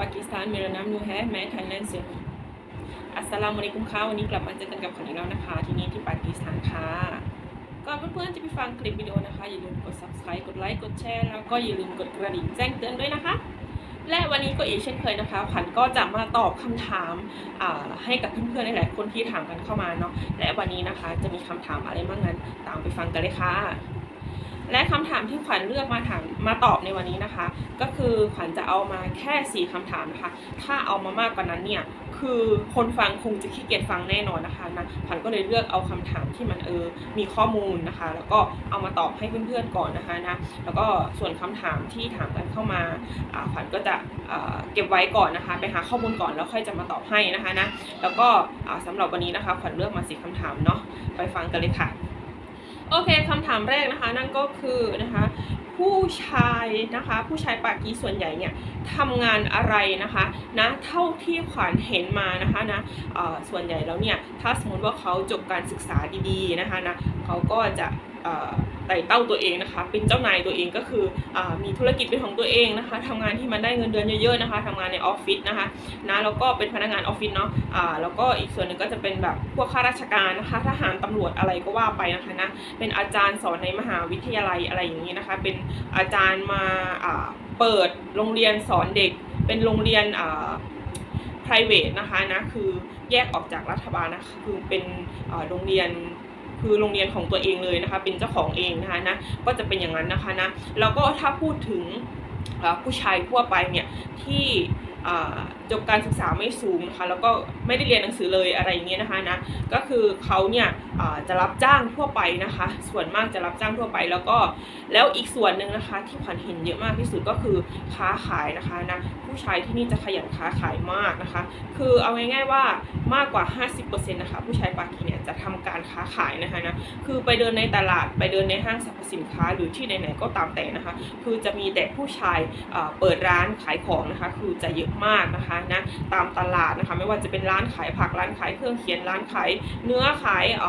ปากีสถานเมรานามนูแฮแม้ไทยแลนด์เซียอัสสลามุอะลัยกุมค่ะวันนี้กลับมาเจอกันกับขวัญอีกแล้วนะคะ ที่นี่ที่ปากีสถานค่ะก่อนเพื่อนๆจะไปฟังคลิปวิดีโอนะคะ อย่าลืมกด subscribe กดไลค์กดแชร์แล้วก็อย่าลืมกดกระดิ่งแจ้งเตือนด้วยนะคะ และวันนี้ก็อีกเช่นเคยนะคะขวัญก็จะมาตอบคำถามาให้กับเพื่อนๆหลายๆคนที่ถามกันเข้ามาเนาะและวันนี้นะคะจะมีคำถามอะไรบ้างนั้นตามไปฟังกันเลยค่ะ และคำถามที่ขวัญเลือกมาถามมาตอบในวันนี้นะคะ ก็คือขวัญจะเอามาแค่ 4คำถามนะคะ ถ้าเอามามากกว่านั้นเนี่ยคือคนฟังคงจะขี้เกียจฟังแน่นอนนะคะนะขวัญก็เลยเลือกเอาคำถามที่มันเออมีข้อมูลนะคะ แล้วก็เอามาตอบให้เพื่อนๆก่อนนะคะนะแล้วก็ส่วนคำถามที่ถามกันเข้ามาขวัญก็จะเก็บไว้ก่อนนะคะ ไปหาข้อมูลก่อนแล้วค่อยจะมาตอบให้นะคะนะแล้วก็อ่าสำหรับวันนี้นะคะขวัญเลือกมาสี่คำถามเนาะไปฟังกันเลยค่ะ โอเคคำถามแรกนะคะนั่นก็คือนะคะผู้ชายนะคะผู้ชายปากีส่วนใหญ่เนี่ยทำงานอะไรนะคะนะเท่าที่ขวัญเห็นมานะคะนะเออส่วนใหญ่แล้วเนี่ยถ้าสมมติว่าเขาจบการศึกษาดีๆนะคะนะเขาก็จะเออ ไต่เต้าตัวเองนะคะ เป็นเจ้านายตัวเองก็คืออมีธุรกิจเป็นของตัวเองนะคะทำงานที่มันได้เงินเดือนเยอะๆนะคะทำงานในออฟฟิศนะคะนะแล้วก็เป็นพนักงานออฟฟิศเนาะแล้วก็อีกส่วนหนึ่งก็จะเป็นแบบพวกข้าราชการนะคะทหารตำรวจอะไรก็ว่าไปนะคะนะเป็นอาจารย์สอนในมหาวิทยาลัยอะไรอย่างนี้นะคะ เป็นอาจารย์มาเปิดโรงเรียนสอนเด็ก เป็นโรงเรียน private นะคะนะคือแยกออกจากรัฐบาลนะคะคือเป็นโรงเรียน คือโรงเรียนของตัวเองเลยนะคะ เป็นเจ้าของเองนะคะนะก็จะเป็นอย่างนั้นนะคะนะแล้วก็ถ้าพูดถึงผู้ชายทั่วไปเนี่ยที่ จบการศึกษาไม่สูงนะคะแล้วก็ไม่ได้เรียนหนังสือเลยอะไรอย่างเงี้ยนะคะนะก็คือเขาเนี่ยจะรับจ้างทั่วไปนะคะ ส่วนมากจะรับจ้างทั่วไปแล้วก็แล้วอีกส่วนหนึ่งนะคะที่ขวัญเห็นเยอะมากที่สุดก็คือค้าขายนะคะนะผู้ชายที่นี่จะขยันค้าขายมากนะคะ คือเอาง่ายๆว่ามากกว่า 50%นะคะผู้ชายปากีเนี่ยจะทำการค้าขายนะคะนะคือไปเดินในตลาดไปเดินในห้างสรรพสินค้าหรือที่ไหนๆก็ตามแต่นะคะ คือจะมีแต่ผู้ชายเปิดร้านขายของนะคะ คือจะเยอะมากนะคะนะตามตลาดนะคะไม่ว่าจะเป็นร้านขายผักร้านขายเครื่องเขียนร้านขายเนื้อขายเ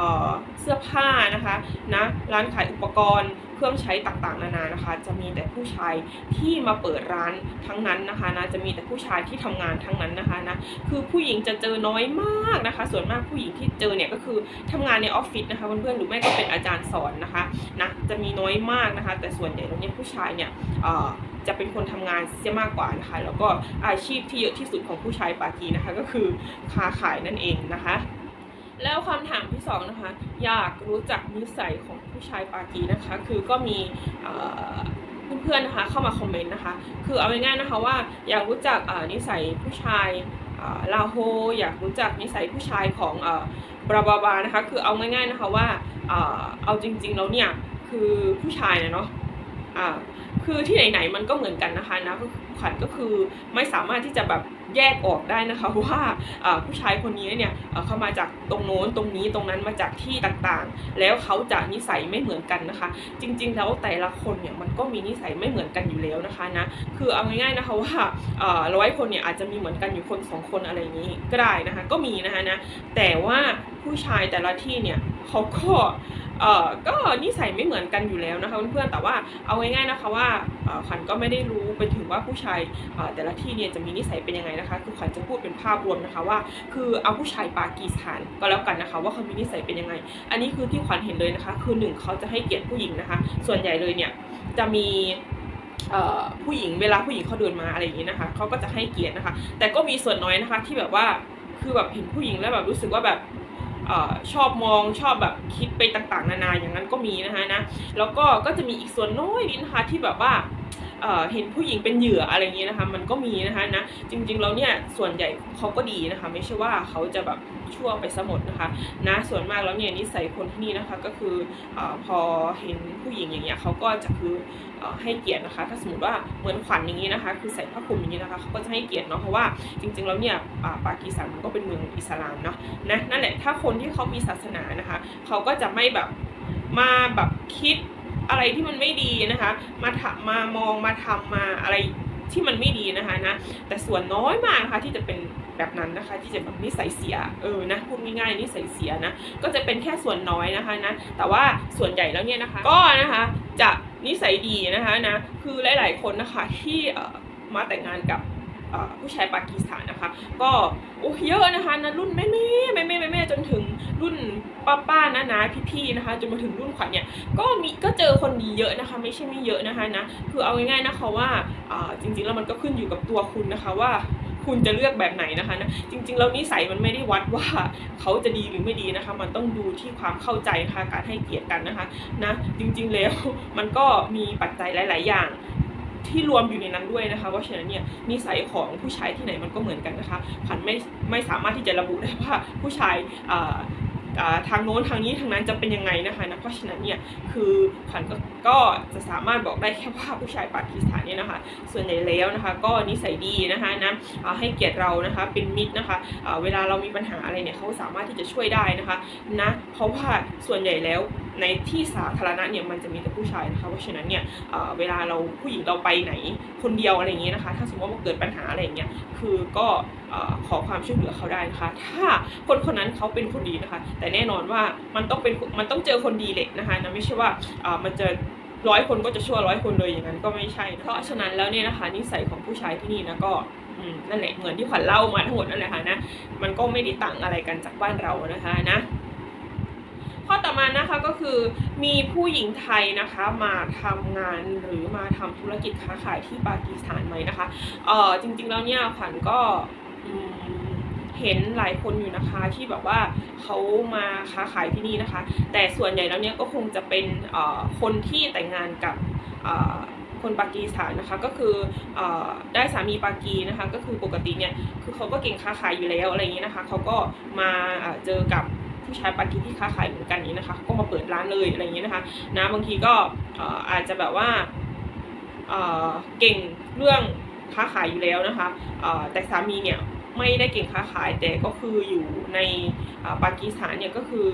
เสื้อผ้านะคะนะร้านขายอุปกรณ์เครื่องใช้ต่างๆ นานานะคะ จะมีแต่ผู้ชายที่มาเปิดร้านทั้งนั้นนะคะนะจะมีแต่ผู้ชายที่ทำงานทั้งนั้นนะคะนะคือผู้หญิงจะเจอน้อยมากนะคะ ส่วนมากผู้หญิงที่เจอเนี่ยก็คือทำงานในออฟฟิศนะคะเพื่อนๆหรือไม่ก็เป็นอาจารย์สอนนะคะนะจะมีน้อยมากนะคะ แต่ส่วนใหญ่แล้วเนี่ยผู้ชายเนี่ยเอ่อ จะเป็นคนทำงานเสียมากกว่านะคะ แล้วก็อาชีพที่เยอะที่สุดของผู้ชายปากีนะคะ ก็คือค้าขายนั่นเองนะคะแล้วคำถามที่สองนะคะอยากรู้จักนิสัยของผู้ชายปากีนะคะ คือก็มีเพื่อนๆนะคะเข้ามาคอมเมนต์นะคะ คือเอาง่ายๆนะคะว่าอยากรู้จักนิสัยผู้ชายลาโฮอยากรู้จักนิสัยผู้ชายของเออบราบาบานะคะคือเอาง่ายๆนะคะว่าเออเอาจริงๆแล้วเนี่ยคือผู้ชายเนาะ อ่าคือที่ไหนๆมันก็เหมือนกันนะคะนะขวัญก็คือไม่สามารถที่จะแบบแยกออกได้นะคะว่าผู้ชายคนนี้เนี่ยเขามาจากตรงโน้นตรงนี้ตรงนั้นมาจากที่ต่างๆ แล้วเขาจะนิสัยไม่เหมือนกันนะคะ จริง ๆ แล้วแต่ละคนเนี่ยมันก็มีนิสัยไม่เหมือนกันอยู่แล้วนะคะนะคือเอาง่ายๆนะคะว่าร้อยคนเนี่ยอาจจะมีเหมือนกันอยู่คนสองคนอะไรนี้ก็ได้นะคะก็มีนะคะนะแต่ว่าผู้ชายแต่ละที่เนี่ยเขาก็ เอ่อก็นิสัยไม่เหมือนกันอยู่แล้วนะคะเพื่อนๆแต่ว่าเอาง่ายๆนะคะว่าขวัญก็ไม่ได้รู้ไปถึงว่าผู้ชายแต่ละที่เนี่ยจะมีนิสัยเป็นยังไงนะคะ คือขวัญจะพูดเป็นภาพรวมนะคะว่า คือเอาผู้ชายปากีสถานก็แล้วกันนะคะ ว่าเขามีนิสัยเป็นยังไง อันนี้คือที่ขวัญเห็นเลยนะคะ คือหนึ่งเขาจะให้เกียรติผู้หญิงนะคะ ส่วนใหญ่เลยเนี่ยจะมีผู้หญิงเวลาผู้หญิงเขาเดินมาอะไรอย่างนี้นะคะเขาก็จะให้เกียรตินะคะ แต่ก็มีส่วนน้อยนะคะที่แบบว่าคือแบบเห็นผู้หญิงแล้วแบบรู้สึกว่าแบบ ชอบมองชอบแบบคิดไปต่างๆ นานาอย่างนั้นก็มีนะคะนะแล้วก็ก็จะมีอีกส่วนน้อยนิดนะคะที่แบบว่า เห็นผู้หญิงเป็นเหยื่ออะไรอย่างนี้นะคะ มันก็มีนะคะนะจริงๆแล้วเนี่ยส่วนใหญ่เขาก็ดีนะคะ ไม่ใช่ว่าเขาจะแบบชั่วไปซะหมดนะคะนะส่วนมากแล้วเนี่ยนิสัยคนที่นี่นะคะก็คืออพอเห็นผู้หญิงอย่างเงี้ยเขาก็จะคืออให้เกียรตินะคะ ถ้าสมมติว่าเหมือนขวัญอย่างนี้นะคะ คือใส่ผ้าคลุมอย่างนี้นะคะเขาก็จะให้เกียรติเนาะเพราะว่าจริงๆแล้วเนี่ยปากีสถานมันก็เป็นเมืองอิสลามเนาะนะนั่นแหละถ้าคนที่เขามีศาสนานะคะเขาก็จะไม่แบบมาแบบคิด อะไรที่มันไม่ดีนะคะ มาถมามองมาทำมาอะไรที่มันไม่ดีนะคะนะ แต่ส่วนน้อยมากนะคะที่จะเป็นแบบนั้นนะคะ ที่จะแบบนิสัยเสียเออนะพูดง่ายๆนิสัยเสียนะก็จะเป็นแค่ส่วนน้อยนะคะนะแต่ว่าส่วนใหญ่แล้วเนี่ยนะคะ ก็นะคะจะนิสัยดีนะคะนะคือหลาย ๆคนนะคะที่มาแต่งงานกับ ผู้ชายปากีสถานนะคะ ก็โอ้เยอะนะคะนะรุ่นแม่แม่แม่แม่แม่แม่จนถึงรุ่นป้าป้าน้านาพี่พี่ๆนะคะ จนมาถึงรุ่นขวัญเนี่ยก็มีก็เจอคนดีเยอะนะคะ ไม่ใช่ไม่เยอะนะคะนะคือเอาง่ายๆนะคะว่าจริงๆแล้วมันก็ขึ้นอยู่กับตัวคุณนะคะว่าคุณจะเลือกแบบไหนนะคะนะจริงๆแล้วนิสัยมันไม่ได้วัดว่าเขาจะดีหรือไม่ดีนะคะ มันต้องดูที่ความเข้าใจนะคะการให้เกียรติกันนะคะนะจริงๆแล้วมันก็มีปัจจัยหลาย ๆ อย่าง ที่รวมอยู่ในนั้นด้วยนะคะเพราะฉะนั้นเนี่ยนิสัยของผู้ชายที่ไหนมันก็เหมือนกันนะคะผันไม่ไม่สามารถที่จะระบุได้ว่าผู้ชายทางโน้นทางนี้ทางนั้นจะเป็นยังไงนะคะนะเพราะฉะนั้นเนี่ยคือผันก็ก็จะสามารถบอกได้แค่ว่าผู้ชายปากีสถานเนี่ยนะคะ ส่วนใหญ่แล้วนะคะ ก็นิสัยดีนะคะนะให้เกียรติเรานะคะเป็นมิตรนะคะเวลาเรามีปัญหาอะไรเนี่ยเขาสามารถที่จะช่วยได้นะคะนะเพราะว่าส่วนใหญ่แล้ว ในที่สาธารณะเนี่ยมันจะมีแต่ผู้ชายนะคะเพราะฉะนั้นเนี่ยเเวลาเราผู้หญิงเราไปไหนคนเดียวอะไรอย่างเงี้ยนะคะ ถ้าสมมติว่าเกิดปัญหาอะไรอย่างเงี้ยคือก็อขอความช่วยเหลือเขาได้นะคะ ถ้าคนคนนั้นเขาเป็นคนดีนะคะ แต่แน่นอนว่ามันต้องเป็นมันต้องเจอคนดีแหละนะคะนะไม่ใช่ว่ามันจะร้อยคนก็จะชั่วร้อยคนเลยอย่างนั้นก็ไม่ใช่ เพราะฉะนั้นแล้วเนี่ยนะคะนิสัยของผู้ชายที่นี่นะก็นั่นแหละเหมือนที่ขวัญเล่ามาทั้งหมดนั่นแหละค่ะนะมันก็ไม่ได้ต่างอะไรกันจากบ้านเรานะคะนะ ข้อต่อมานะคะก็คือมีผู้หญิงไทยนะคะมาทำงานหรือมาทำธุรกิจค้าขายที่ปากีสถานไหมนะคะเออจริงๆแล้วเนี่ยขวัญก็เห็นหลายคนอยู่นะคะที่แบบว่าเขามาค้าขายที่นี่นะคะ แต่ส่วนใหญ่แล้วเนี่ยก็คงจะเป็นเอ่อคนที่แต่งงานกับเอ่อคนปากีสถานนะคะก็คือเออได้สามีปากีนะคะ ก็คือปกติเนี่ยคือเขาก็เก่งค้าขายอยู่แล้วอะไรอย่างนี้นะคะเขาก็มาเจอกับ ผู้ชายปากีที่ค้าขายเหมือนกันนี้นะคะก็มาเปิดร้านเลยอะไรอย่างนี้นะคะนะบางทีก็อาจจะแบบว่าเก่งเรื่องค้าขายอยู่แล้วนะคะแต่สามีเนี่ยไม่ได้เก่งค้าขายแต่ก็คืออยู่ในปากีสถานเนี่ยก็คือ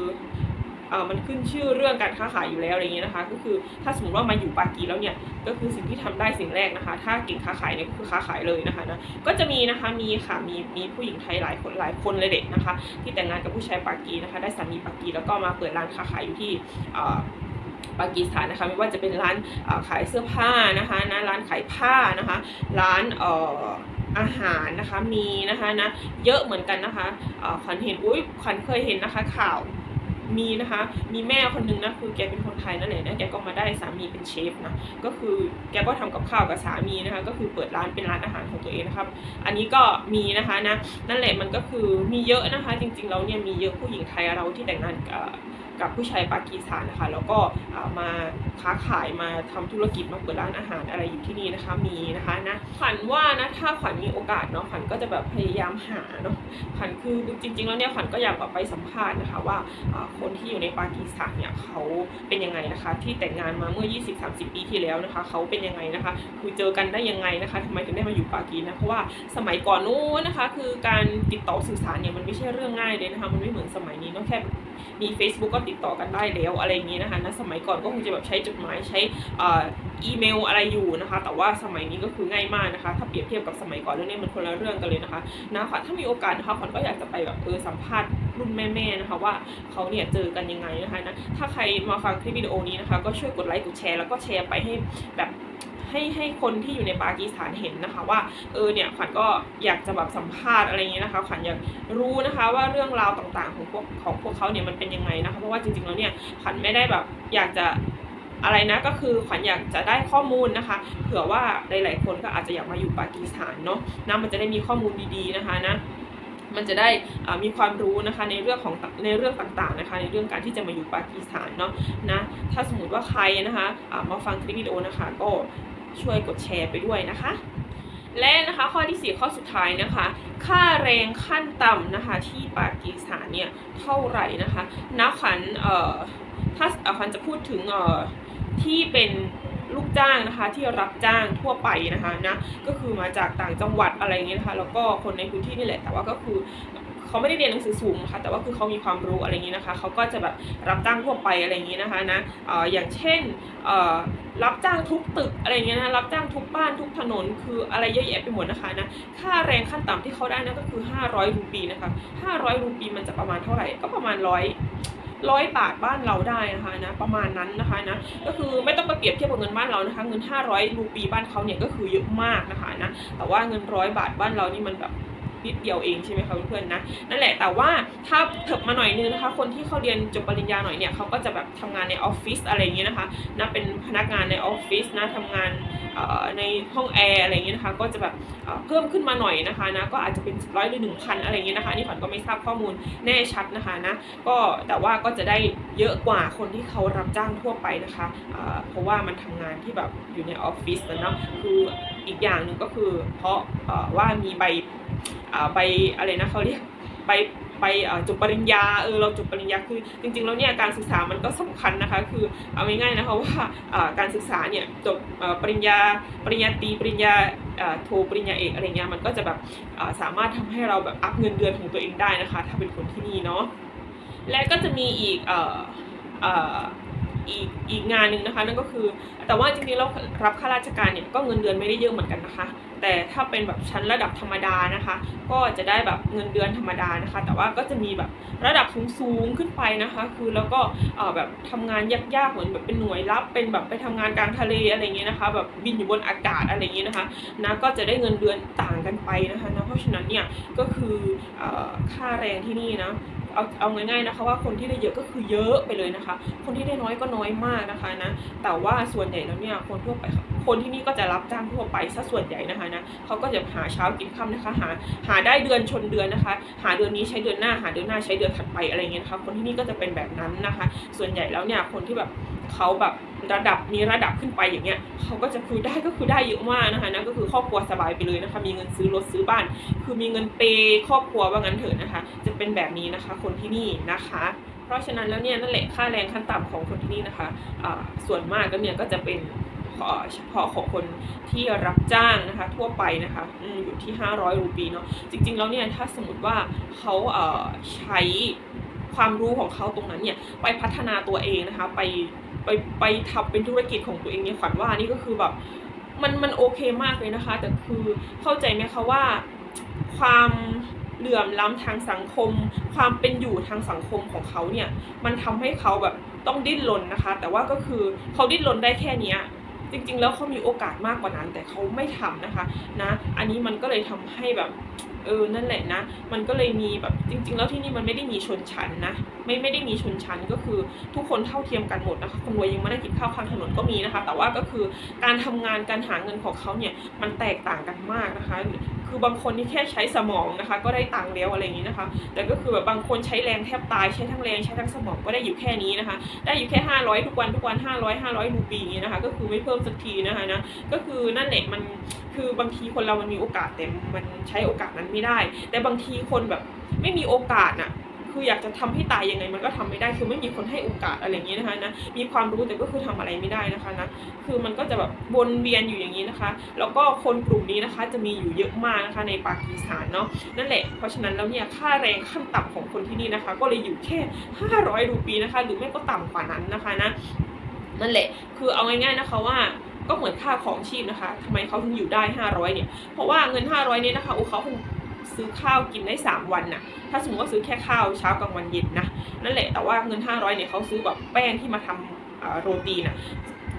มันขึ้นชื่อเรื่องการค้าขายอยู่แล้วอะไรอย่างเงี้ยนะคะ ก็คือถ้าสมมติว่ามาอยู่ปากีแล้วเนี่ยก็คือสิ่งที่ทำได้สิ่งแรกนะคะ ถ้าเก่งค้าขายเนี่ยก็คือค้าขายเลยนะคะนะก็จะมีนะคะมีค่ะมีมีผู้หญิงไทยหลายคนหลายคนเลยเด็กนะคะ ที่แต่งงานกับผู้ชายปากีนะคะ ได้สามีปากีแล้วก็มาเปิดร้านค้าขายอยู่ที่ปากีสถานนะคะไม่ว่าจะเป็นร้านขายเสื้อผ้านะคะนะร้านขายผ้านะคะ ร้านอาหารนะคะมีนะคะนะเยอะเหมือนกันนะคะขวัญเห็นอุ้ยขวัญเคยเห็นนะคะข่าว มีนะคะ มีแม่คนหนึงนะคือแกเป็นคนไทยนั่นแหละนะแกก็มาได้สามีเป็นเชฟนะก็คือแกก็ทำกับข้าวกับสามีนะคะ ก็คือเปิดร้านเป็นร้านอาหารของตัวเองนะครับ อันนี้ก็มีนะคะนะนั่นแหละมันก็คือมีเยอะนะคะ จริงๆแล้วเนี่ยมีเยอะผู้หญิงไทยเราที่แต่งงานกับ กับผู้ชายปากีสถานนะคะ แล้วก็มาค้าขายมาทำธุรกิจมาเปิดร้านอาหารอะไรอยู่ที่นี่นะคะมีนะคะนะขวัญว่านะถ้าขวัญมีโอกาสเนาะขวัญก็จะแบบพยายามหาเนาะขวัญคือจริง ๆ แล้วเนี่ยขวัญก็อยากแบบไปสัมภาษณ์นะคะว่าอ่าคนที่อยู่ในปากีสถานเนี่ยเขาเป็นยังไงนะคะ ที่แต่งงานมาเมื่อ 20-30 ปีที่แล้วนะคะเขาเป็นยังไงนะคะคือเจอกันได้ยังไงนะคะทำไมถึงได้มาอยู่ปากีนะเพราะว่าสมัยก่อนนู้นนะคะ คือการติดต่อสื่อสารเนี่ยมันไม่ใช่เรื่องง่ายเลยนะคะมันไม่เหมือนสมัยนี้เนาะแค่ มี Facebook ก็ติดต่อกันได้แล้วอะไรอย่างนี้นะคะนะสมัยก่อนก็คงจะแบบใช้จดหมายใช้อ่ออีเมลอะไรอยู่นะคะ แต่ว่าสมัยนี้ก็คือง่ายมากนะคะ ถ้าเปรียบเทียบกับสมัยก่อนเรื่องนี้มันคนละเรื่องกันเลยนะคะนะขวัญถ้ามีโอกาสนะคะขวัญก็อยากจะไปแบบเออสัมภาษณ์รุ่นแม่ๆนะคะว่าเขาเนี่ยเจอกันยังไงนะคะนะถ้าใครมาฟังคลิปวิดีโอนี้นะคะ ก็ช่วยกดไลค์กดแชร์แล้วก็แชร์ไปให้แบบ ให้ให้คนที่อยู่ในปากีสถานเห็นนะคะ ว่าเออเนี่ยขวัญก็อยากจะแบบสัมภาษณ์อะไรอย่างเงี้ยนะคะขวัญอยากรู้นะคะว่าเรื่องราวต่างๆของพวกของพวกเขาเนี่ยมันเป็นยังไงนะคะเพราะว่าจริงๆแล้วเนี่ยขวัญไม่ได้แบบอยากจะอะไรนะก็คือขวัญอยากจะได้ข้อมูลนะคะ เผื่อว่าหลายๆคนก็อาจจะอยากมาอยู่ปากีสถานเนาะนะมันจะได้มีข้อมูลดีๆนะคะนะมันจะได้มีความรู้นะคะในเรื่องของในเรื่องต่างๆนะคะในเรื่องการที่จะมาอยู่ปากีสถานเนาะนะถ้าสมมติว่าใครนะคะมาฟังคลิปวิดีโอนะคะก็ ช่วยกดแชร์ไปด้วยนะคะ และนะคะข้อที่ 4 ข้อสุดท้ายนะคะ ค่าแรงขั้นต่ำนะคะที่ปากีสถานเนี่ยเท่าไหร่นะคะนักขันเอ่อถ้าขันจะพูดถึงเอ่อที่เป็นลูกจ้างนะคะที่รับจ้างทั่วไปนะคะนะก็คือมาจากต่างจังหวัดอะไรอย่างเงี้ยนะคะแล้วก็คนในพื้นที่นี่แหละแต่ว่าก็คือ เขาไม่ได้เรียนหนังสือสูงนะคะแต่ว่าคือเขามีความรู้อะไรอย่างนี้นะคะเขาก็จะแบบรับจ้างทั่วไปอะไรอย่างนี้นะคะนะอย่างเช่นรับจ้างทุบตึกอะไรอย่างเงี้ยนะรับจ้างทุบบ้านทุบถนนคืออะไรเยอะแยะไปหมดนะคะนะค่าแรงขั้นต่ำที่เขาได้นะก็คือ 500 รูปีนะคะ500 รูปีมันจะประมาณเท่าไหร่ก็ประมาณร้อยร้อยบาทบ้านเราได้นะคะนะประมาณนั้นนะคะนะก็คือไม่ต้องไปเปรียบเทียบกับเงินบ้านเรานะคะเงิน 500 รูปีบ้านเขาเนี่ยก็คือเยอะมากนะคะนะแต่ว่าเงินร้อยบาทบ้านเรานี่มันแบบ นิดเดียวเองใช่ไหมคะเพื่อนๆนะนั่นแหละแต่ว่าถ้าเถิบมาหน่อยนึงนะคะ คนที่เขาเรียนจบปริญญาหน่อยเนี่ยเขาก็จะแบบทำงานในออฟฟิศอะไรอย่างเงี้ยนะคะนะเป็นพนักงานในออฟฟิศนะทำงานในห้องแอร์อะไรอย่างเงี้ยนะคะก็จะแบบเพิ่มขึ้นมาหน่อยนะคะนะก็อาจจะเป็นร้อยหรือหนึ่งพันอะไรอย่างเงี้ยนะคะนี่ขวัญก็ไม่ทราบข้อมูลแน่ชัดนะคะนะก็แต่ว่าก็จะได้เยอะกว่าคนที่เขารับจ้างทั่วไปนะคะเเพราะว่ามันทำงานที่แบบอยู่ในออฟฟิศนะเนาะคืออีกอย่างหนึ่งก็คือเพราะว่ามีใบ ใบอะไรนะเขาเรียกใบใบอ่าจบปริญญาเออเราจบปริญญาคือ จริงๆแล้วเนี่ยการศึกษามันก็สำคัญนะคะ คือเอาง่ายๆนะคะว่าการศึกษาเนี่ยจบปริญญาปริญญาตรีปริญญาโทปริญญาเอกอะไรเงี้ยมันก็จะแบบสามารถทำให้เราแบบอัพเงินเดือนของตัวเองได้นะคะ ถ้าเป็นคนที่นี่เนาะและก็จะมีอีกอ,อีกอีกงานหนึ่งนะคะนั่นก็คือ แต่ว่าจริงๆแล้วรับข้าราชการเนี่ยก็เงินเดือนไม่ได้เยอะเหมือนกันนะคะ แต่ถ้าเป็นแบบชั้นระดับธรรมดานะคะ ก็จะได้แบบเงินเดือนธรรมดานะคะ แต่ว่าก็จะมีแบบระดับสูงๆขึ้นไปนะคะ คือแล้วก็แบบทำงานยากๆเหมือนแบบเป็นหน่วยลับเป็นแบบไปทำงานกลางทะเลอะไรเงี้ยนะคะ แบบบินอยู่บนอากาศอะไรเงี้ยนะคะนะก็จะได้เงินเดือนต่างกันไปนะคะนะเพราะฉะนั้นเนี่ยก็คือเอ่อค่าแรงที่นี่นะเอาเอาง่ายๆนะคะว่าคนที่ได้เยอะก็คือเยอะไปเลยนะคะ คนที่ได้น้อยก็น้อยมากนะคะนะแต่ว่าส่วนใหญ่แล้วเนี่ยคนทั่วไป คนที่นี่ก็จะรับจ้างทั่วไปซะส่วนใหญ่นะคะนะเขาก็จะหาเช้ากินค่ำนะคะ หาหาได้เดือนชนเดือนนะคะ หาเดือนนี้ใช้เดือนหน้า หาเดือนหน้าใช้เดือนถัดไปอะไรเงี้ยนะคะคนที่นี่ก็จะเป็นแบบนั้นนะคะ ส่วนใหญ่แล้วเนี่ยคนที่แบบเขาแบบระดับมีระดับขึ้นไปอย่างเงี้ยเขาก็จะคือได้ก็คือได้เยอะมากนะคะนั่นก็คือครอบครัวสบายไปเลยนะคะ มีเงินซื้อรถซื้อบ้าน คือมีเงินเปย์ครอบครัวว่างั้นเถอะนะคะ จะเป็นแบบนี้นะคะ คนที่นี่นะคะเพราะฉะนั้นแล้วเนี่ยนั่นแหละค่าแรงขั้นต่ำของคนที่นี่นะคะอ่าส่วนมากก็เนี่ยก็จะเป็น เฉพาะของคนที่รับจ้างนะคะทั่วไปนะคะอยู่ที่ 500 รูปีเนาะจริง ๆ แล้วเนี่ยถ้าสมมติว่าเขาเใช้ความรู้ของเขาตรงนั้นเนี่ยไปพัฒนาตัวเองนะคะไปไปไปทำเป็นธุรกิจของตัวเองเนี่ยขวัญว่านี่ก็คือแบบมันมันโอเคมากเลยนะคะ แต่คือเข้าใจไหมคะว่าความเหลื่อมล้ำทางสังคม ความเป็นอยู่ทางสังคมของเขาเนี่ย มันทำให้เขาแบบต้องดิ้นรนนะคะ แต่ว่าก็คือเขาดิ้นรนได้แค่เนี้ย จริง ๆ แล้วเขามีโอกาสมากกว่านั้น แต่เขาไม่ทำนะคะนะ อันนี้มันก็เลยทำให้แบบเออนั่นแหละนะ มันก็เลยมีแบบจริง ๆ แล้วที่นี่มันไม่ได้มีชนชั้นนะไม่ไม่ได้มีชนชั้นก็คือทุกคนเท่าเทียมกันหมดนะคะคนรวยยังไม่ได้กินข้าวข้างถนนก็มีนะคะ แต่ว่าก็คือการทำงานการหาเงินของเขาเนี่ยมันแตกต่างกันมากนะคะ คือบางคนนี่แค่ใช้สมองนะคะ ก็ได้ตังค์แล้วอะไรอย่างนี้นะคะแต่ก็คือแบบบางคนใช้แรงแทบตายใช้ทั้งแรงใช้ทั้งสมองก็ได้อยู่แค่นี้นะคะ ได้อยู่แค่ 500 ทุกวันทุกวัน 500 500รูปีอย่างนี้นะคะ ก็คือไม่เพิ่มสักทีนะคะนะก็คือนั่นแหละมันคือบางทีคนเรามันมีโอกาสแต่มันใช้โอกาสนั้นไม่ได้ แต่บางทีคนแบบไม่มีโอกาสน่ะ คืออยากจะทำให้ตายยังไงมันก็ทำไม่ได้คือไม่มีคนให้โอกาสอะไรอย่างนี้นะคะนะมีความรู้แต่ก็คือทำอะไรไม่ได้นะคะนะคือมันก็จะแบบวนเวียนอยู่อย่างนี้นะคะ แล้วก็คนกลุ่มนี้นะคะจะมีอยู่เยอะมากนะคะในปากีสถานเนาะนั่นแหละเพราะฉะนั้นแล้วเนี่ยค่าแรงขั้นต่ำของคนที่นี่นะคะ ก็เลยอยู่แค่ 500รูปีนะคะ หรือไม่ก็ต่ำกว่านั้นนะคะนะนั่นแหละคือเอาง่ายๆนะคะว่าก็เหมือนค่าของชีพนะคะทำไมเขาถึงอยู่ได้ 500เนี่ย เพราะว่าเงิน 500เนี่ยนะคะโอ้เขาคง ซื้อข้าวกินได้ 3 วันน่ะ ถ้าสมมติว่าซื้อแค่ข้าวเช้ากลางวันเย็นนะนั่นแหละแต่ว่าเงิน 500เนี่ยเขาซื้อแบบแป้งที่มาทำอ่าโรตีน่ะ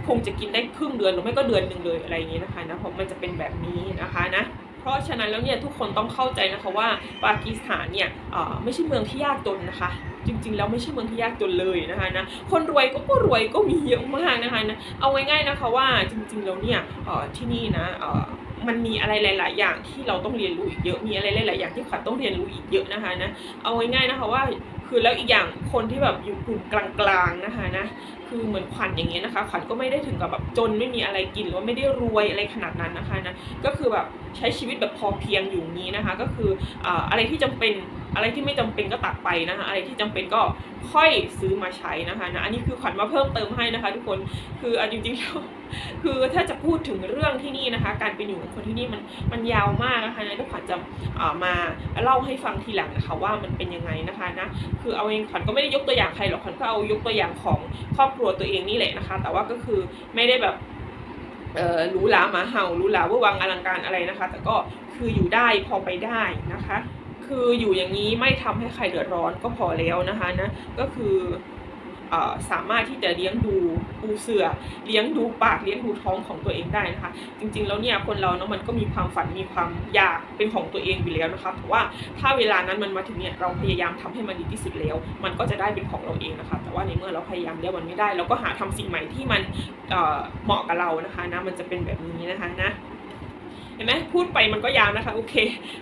คงจะกินได้ครึ่งเดือนหรือไม่ก็เดือนหนึ่งเลยอะไรอย่างนี้นะคะนะเพราะมันจะเป็นแบบนี้นะคะนะเพราะฉะนั้นแล้วเนี่ยทุกคนต้องเข้าใจนะคะว่าปากีสถานเนี่ยอ่อไม่ใช่เมืองที่ยากจนนะคะ จริงๆแล้วไม่ใช่เมืองที่ยากจนเลยนะคะนะคนรวยก็ก็รวยก็มีเยอะมากนะคะนะเอาง่ายๆนะคะว่าจริงๆแล้วเนี่ยที่นี่นะอ่อ มันมีอะไรหลาย ๆ อย่างที่เราต้องเรียนรู้อีกเยอะ มีอะไรหลาย ๆ อย่างที่ขวัญต้องเรียนรู้อีกเยอะนะคะนะ เอาง่ายๆนะคะว่าคือแล้วอีกอย่างคนที่แบบอยู่กลุ่มกลางๆนะคะนะคือเหมือนขวัญอย่างเงี้ยนะคะขวัญก็ไม่ได้ถึงกับแบบจนไม่มีอะไรกินหรือว่าไม่ได้รวยอะไรขนาดนั้นนะคะนะก็คือแบบใช้ชีวิตแบบพอเพียงอยู่งนี้นะคะ ก็คืออะไรที่จำเป็นอะไรที่ไม่จำเป็นก็ตัดไปนะคะอะไรที่จำเป็นก็ค่อยซื้อมาใช้นะคะนะอันนี้คือขวัญมาเพิ่มเติมให้นะคะ ทุกคนคือเอาจริงๆแล้ว คือถ้าจะพูดถึงเรื่องที่นี่นะคะ การเป็นอยู่ของคนที่นี่มันมันยาวมากนะคะนะทุกขวัญจะมาเล่าให้ฟังทีหลังนะคะ ว่ามันเป็นยังไงนะคะนะคือเอาเองขวัญก็ไม่ได้ยกตัวอย่างใครหรอกขวัญก็เอายกตัวอย่างของครอบครัวตัวเองนี่แหละนะคะ แต่ว่าก็คือไม่ได้แบบเออหรูหราหมาเห่าหรูหราเวอร์วังอลังการอะไรนะคะ แต่ก็คืออยู่ได้พอไปได้นะคะ คืออยู่อย่างนี้ไม่ทำให้ใครเดือดร้อนก็พอแล้วนะคะนะก็คือ สามารถที่จะเลี้ยงดูปูเสือเลี้ยงดูปากเลี้ยงดูท้องของตัวเองได้นะคะ จริงๆแล้วเนี่ยคนเราเนาะมันก็มีความฝันมีความอยากเป็นของตัวเองอยู่แล้วนะคะแต่ว่าถ้าเวลานั้นมันมาถึงเนี่ยเราพยายามทำให้มันดีที่สุดแล้ว มันก็จะได้เป็นของเราเองนะคะ แต่ว่าในเมื่อเราพยายามแล้วมันไม่ได้ เราก็หาทำสิ่งใหม่ที่มันเเหมาะกับเรานะคะนะมันจะเป็นแบบนี้นะคะนะ เห็นไหมพูดไปมันก็ยาวนะคะโอเค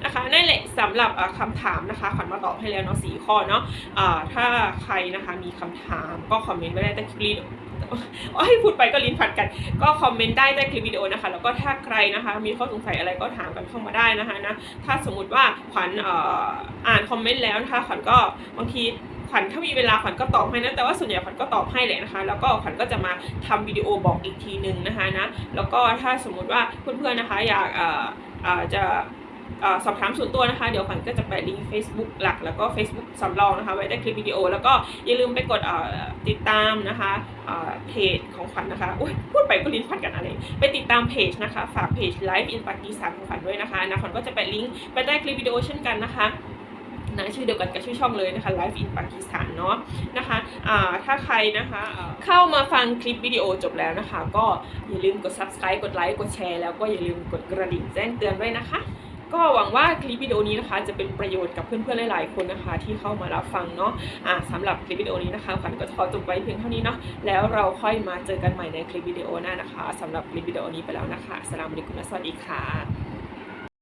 นะคะนั่นแหละสำหรับเอ่อคำถามนะคะขวัญมาตอบให้แล้วเนาะสี่ข้อเนาะอ่าถ้าใครนะคะมีคำถามก็คอมเมนต์ไว้ได้ใต้คลิปโอ้ยพูดไปก็ลิ้นพันกัน ก็คอมเมนต์ได้ใต้คลิปวิดีโอนะคะ แล้วก็ถ้าใครนะคะ มีข้อสงสัยอะไรก็ถามกันเข้ามาได้นะคะนะ ถ้าสมมุติว่าขวัญเอ่ออ่านคอมเมนต์แล้วนะคะ ขวัญก็บางที ขวัญถ้ามีเวลาขวัญก็ตอบให้นะแต่ว่าส่วนใหญ่ขวัญก็ตอบให้แหละนะคะ แล้วก็ขวัญก็จะมาทำวิดีโอบอกอีกทีหนึ่งนะคะนะแล้วก็ถ้าสมมุติว่าเพื่อนๆนะคะอยากจะสอบถามส่วนตัวนะคะ เดี๋ยวขวัญก็จะแปะลิงก์ Facebook หลัก แล้วก็ Facebook สำรองนะคะ ไว้ใต้คลิปวิดีโอ แล้วก็อย่าลืมไปกดติดตามนะคะเพจของขวัญนะคะอุ้ยพูดไปก็ลิ้นพันกันอะไร ไปติดตามเพจนะคะ ฝากเพจ Live in Pakistan ของขวัญด้วยนะคะนะขวัญก็จะแปะลิงก์ไปใต้คลิปวิดีโอเช่นกันนะคะ นะชื่อเดียวกันกับชื่อช่องเลยนะคะ Live in Pakistan เนาะนะคะอ่าถ้าใครนะคะเข้ามาฟังคลิปวิดีโอจบแล้วนะคะ ก็อย่าลืมกด subscribe กดไลค์กดแชร์แล้วก็อย่าลืมกดกระดิ่งแจ้งเตือนด้วยนะคะ ก็หวังว่าคลิปวิดีโอนี้นะคะ จะเป็นประโยชน์กับเพื่อนๆหลายๆคนนะคะ ที่เข้ามารับฟังเนาะอ่าสำหรับคลิปวิดีโอนี้นะคะขวัญก็ขอจบไว้เพียงเท่านี้เนาะแล้วเราค่อยมาเจอกันใหม่ในคลิปวิดีโอหน้านะคะสำหรับคลิปวิดีโอนี้ไปแล้วนะคะสลามุอะลัยกุมและสวัสดีค่ะ